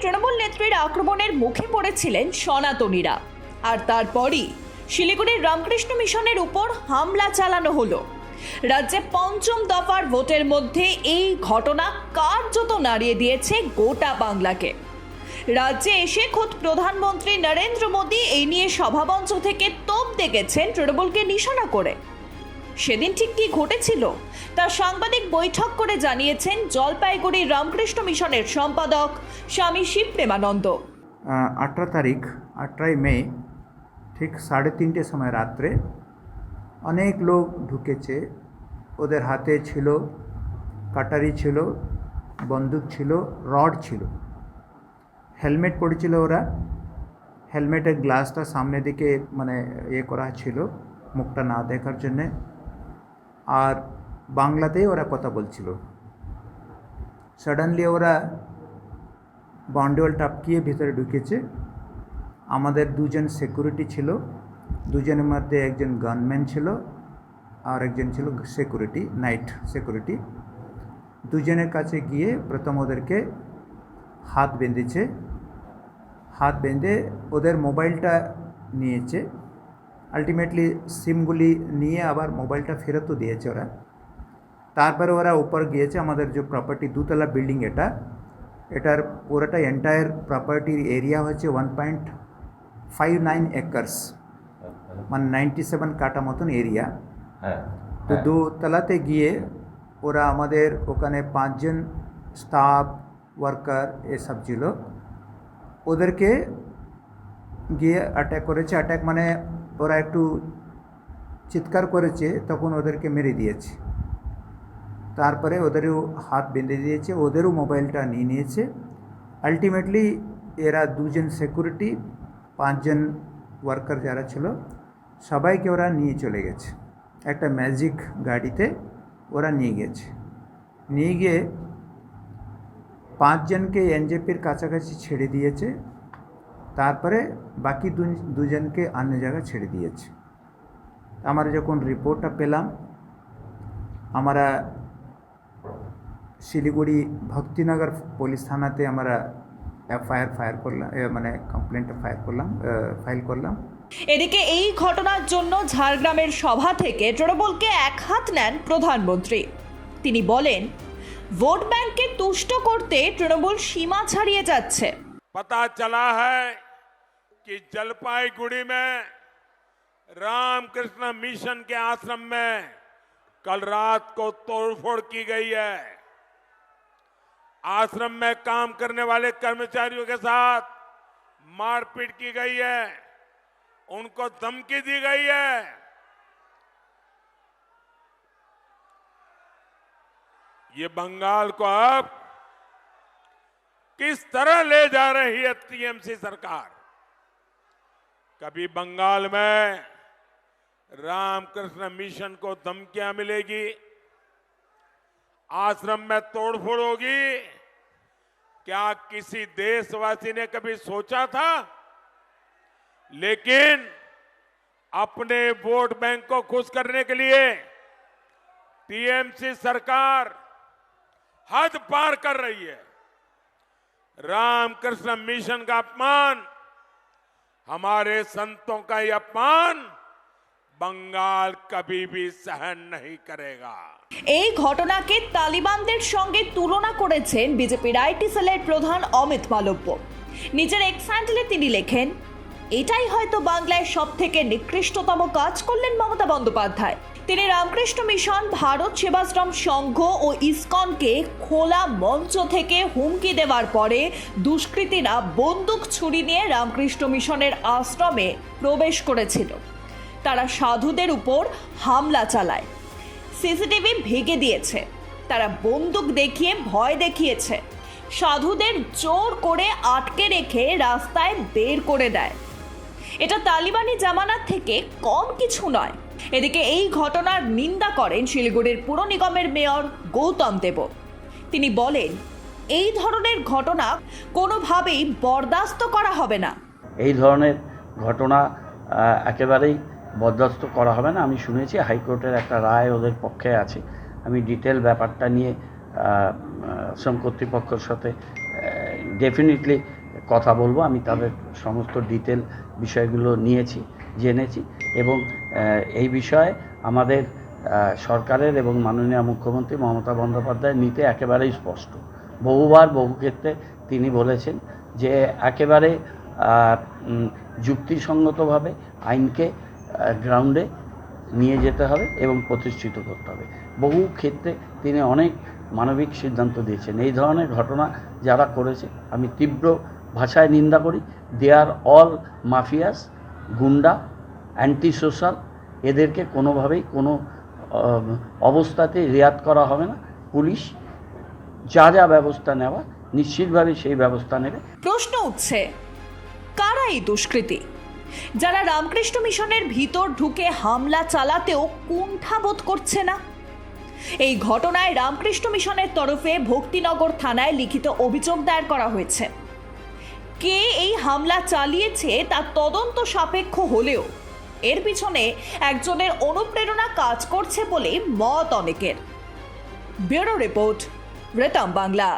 তৃণমূল নেত্রীর আক্রমণের মুখে পড়েছিলেন সনাতনীরা। আর তারপরই শিলিগুড়ির রামকৃষ্ণ মিশনের উপর হামলা চালানো হলো। রাজ্যে পঞ্চম দফার ভোটের মধ্যে এই ঘটনা কার্যত নাড়িয়ে দিয়েছে গোটা বাংলাকে। রাজ্যে এসে খোদ প্রধানমন্ত্রী নরেন্দ্র মোদী এই নিয়ে সভামঞ্চ থেকে তোপ দেখেছেন তৃণমূলকে নিশানা করে। সেদিন ঠিক কি ঘটেছিল? তা সাংবাদিক বৈঠক করে জানিয়েছেন জলপাইগুড়ি রামকৃষ্ণ মিশনের সম্পাদক স্বামী শিব প্রেমানন্দ। আঠারো তারিখ, আঠারোই মে, ঠিক সাড়ে তিনটে সময় রাত্রে অনেক লোক ঢুকেছে। ওদের হাতে ছিল, কাটারি ছিল, বন্দুক ছিল, রড ছিল। হেলমেট পড়েছিল ওরা। হেলমেটের গ্লাসটা সামনে দিকে মানে ইয়ে করা ছিল, মুখটা না দেখার জন্যে। আর বাংলাতেই ওরা কথা বলছিল। সাডেনলি ওরা বাউন্ডওয়াল টাপকিয়ে ভিতরে ঢুকেছে। আমাদের দুজন সিকিউরিটি ছিল। দুজনের মধ্যে একজন গানম্যান ছিল আর একজন ছিল সিকিউরিটি নাইট সিকিউরিটি দুজনের কাছে গিয়ে প্রথম ওদেরকে হাত বেঁধেছে। হাত বেঁধে ওদের মোবাইলটা নিয়েছে। আলটিমেটলি সিমগুলি নিয়ে আবার মোবাইলটা ফেরতও দিয়েছে ওরা। তারপরে ওরা উপর গিয়েছে আমাদের যে প্রপার্টি দুতলা বিল্ডিং এটা। এটার পুরোটা এন্টায়ার প্রপার্টির এরিয়া হচ্ছে one point five nine acres মানে নাইনটি সেভেন কাটা মতন এরিয়া হ্যাঁ তো দোতলাতে গিয়ে ওরা আমাদের ওখানে পাঁচজন স্টাফ ওয়ার্কার এসব ছিল। ওদেরকে গিয়ে অ্যাটাক করেছে। অ্যাটাক মানে ওরা একটু চিৎকার করেছে, তখন ওদেরকে মেরে দিয়েছে। তারপরে ওদেরও হাত বেঁধে দিয়েছে, ওদেরও মোবাইলটা নিয়ে নিয়েছে। আলটিমেটলি এরা দুজন সিকিউরিটি, পাঁচজন ওয়ার্কার যারা ছিল, সবাইকে ওরা নিয়ে চলে গেছে। একটা ম্যাজিক গাড়িতে ওরা নিয়ে গেছে। নিয়ে গিয়ে পাঁচজনকে এনজেপির কাছাকাছি ছেড়ে দিয়েছে। তারপরে বাকি দুজনকে অন্য জায়গায় ছেড়ে দিয়েছে। আমরা যখন রিপোর্টটা পেলাম আমরা শিলিগুড়ি ভক্তিনগর পুলিশ থানাতে আমরা এফআইআর ফায়ার করলাম মানে কমপ্লেনটা ফায়ার করলাম ফাইল করলাম। এদিকে এই ঘটনার জন্য ঝাড়গ্রামের সভা থেকে তৃণমূলকে এক হাত নেন প্রধানমন্ত্রী। তিনি বলেন ভোট ব্যাংককে তুষ্ট করতে তৃণমূল সীমা ছাড়িয়ে যাচ্ছে। পাতা চলা হয় कि जलपाईगुड़ी में रामकृष्ण मिशन के आश्रम में कल रात को तोड़फोड़ की गई है। आश्रम में काम करने वाले कर्मचारियों के साथ मारपीट की गई है। उनको धमकी दी गई है। ये बंगाल को अब किस तरह ले जा रही है टीएमसी सरकार? कभी बंगाल में रामकृष्ण मिशन को धमकियाँ मिलेगी, आश्रम में तोड़फोड़ होगी। क्या किसी देशवासी ने कभी सोचा था? लेकिन अपने वोट बैंक को खुश करने के लिए टीएमसी सरकार हद पार कर रही है। रामकृष्ण मिशन का अपमान हमारे संतों का ये अपमान बंगाल कभी भी सहन नहीं करेगा এই ঘটনাকে তালিবানদের সঙ্গে তুলনা করেছেন বিজেপির আইটি সেলের প্রধান অমিত মালব্য নিজের এক্স হ্যান্ডেলে তিনি লেখেন এটাই হয়তো বাংলায় সব থেকে নিকৃষ্টতম কাজ করলেন মমতা বন্দ্যোপাধ্যায় তিনি রামকৃষ্ণ মিশন, ভারত সেবাশ্রম সংঘ ও ইসকনকে খোলা মঞ্চ থেকে হুমকি দেওয়ার পরে দুষ্কৃতীরা বন্দুক ছুরি নিয়ে রামকৃষ্ণ মিশনের আশ্রমে প্রবেশ করেছিল। তারা সাধুদের উপর হামলা চালায়। সিসিটিভি ভেঙে দিয়েছে। তারা বন্দুক দেখিয়ে ভয় দেখিয়েছে। সাধুদের জোর করে আটকে রেখে রাস্তায় বের করে দেয়। এটা তালিবানি জামানার থেকে কম কিছু নয়। এদিকে এই ঘটনার নিন্দা করেন শিলিগুড়ির পুর নিগমের মেয়র গৌতম দেব। তিনি বলেন, এই ধরনের ঘটনা কোনোভাবেই বরদাস্ত করা হবে না। এই ধরনের ঘটনা একেবারেই বরদাস্ত করা হবে না। আমি শুনেছি হাইকোর্টের একটা রায় ওদের পক্ষে আছে। আমি ডিটেল ব্যাপারটা নিয়ে শ্রম কর্তৃপক্ষের সাথে ডেফিনেটলি কথা বলব। আমি তাদের সমস্ত ডিটেল বিষয়গুলো নিয়েছি। জেনেছি এবং এই বিষয়ে আমাদের সরকারের এবং মাননীয় মুখ্যমন্ত্রী মমতা বন্দ্যোপাধ্যায় নিতে একেবারেই স্পষ্ট। বহুবার, বহু ক্ষেত্রে তিনি বলেছেন যে একেবারে যুক্তিসঙ্গতভাবে আইনকে গ্রাউন্ডে নিয়ে যেতে হবে এবং প্রতিষ্ঠিত করতে হবে। বহু ক্ষেত্রে তিনি অনেক মানবিক সিদ্ধান্ত দিয়েছেন। এই ধরনের ঘটনা যারা করেছে, আমি তীব্র ভাষায় নিন্দা করি। They are all mafias goonda anti social এদেরকে কোনোভাবেই কোনো অবস্থাতে রেয়াত করা হবে না। পুলিশ যা যা ব্যবস্থা নেওয়া, নিশ্চিতভাবে সেই ব্যবস্থা নেবে। প্রশ্ন উঠছে, কারা এই দুষ্কৃতী? যারা রামকৃষ্ণ মিশনের ভিতর ঢুকে হামলা চালাতেও কুণ্ঠাবোধ করছে না? এই ঘটনায় রামকৃষ্ণ মিশনের তরফে ভক্তিনগর থানায় লিখিত অভিযোগ দায়ের করা হয়েছে। কে এই হামলা চালিয়েছে তা তদন্ত সাপেক্ষ হলেও? এর পিছনে একজনের অনুপ্রেরণা কাজ করছে বলে মত অনেকের। ব্যুরো রিপোর্ট, রেতাম বাংলা।